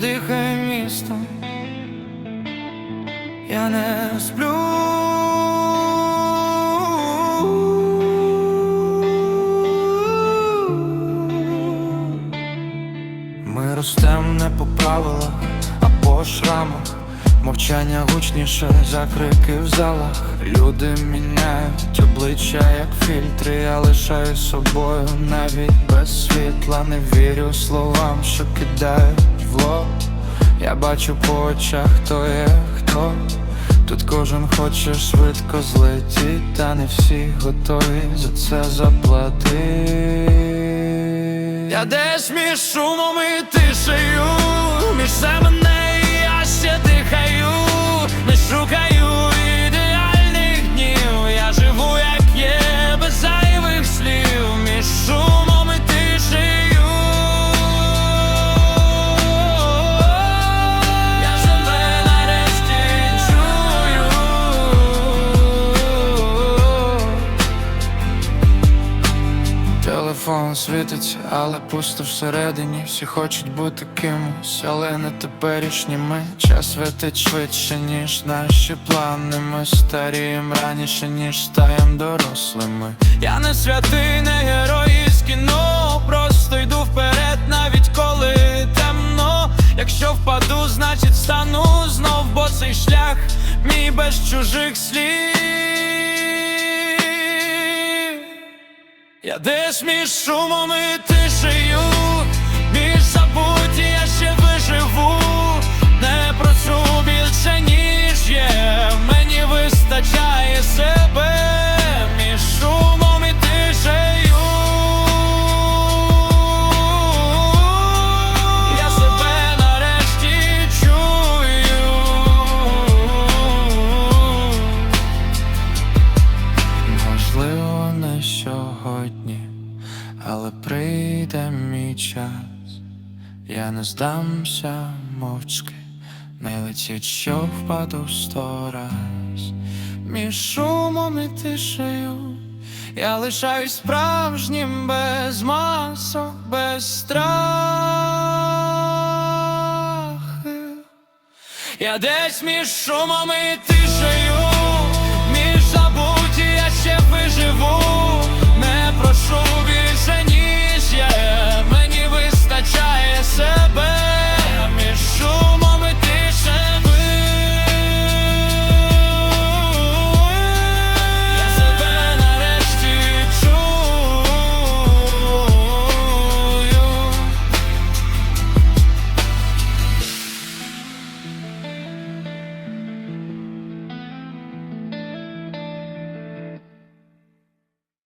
дихає місто, я не сплю. Ми ростем не по правилах або шрамах. Мовчання гучніше за крики в залах. Люди міняють обличчя, як фільтри, я лишаю собою навіть без світла. Не вірю словам, що кидають в лоб. Я бачу по очах, хто є хто. Тут кожен хоче швидко злетіти, та не всі готові за це заплатити. Я десь між шумом і тишею, Телефон світиться, але пусто всередині. Всі хочуть бути кимось, але не теперішніми. Час летить швидше, ніж наші плани. Ми старієм раніше, ніж стаєм дорослими. Я не святий, не герой із кіно. Просто йду вперед, навіть коли темно. Якщо впаду, значить встану знов, бо цей шлях мій без чужих слів. Я десь між шумом і тишею, між забуті мій час. Я не здамся мовчки, не летіть, що впаду сто раз. Між шумом і тишею я лишаюсь справжнім без масок, без страхів. Я десь між шумом і тишею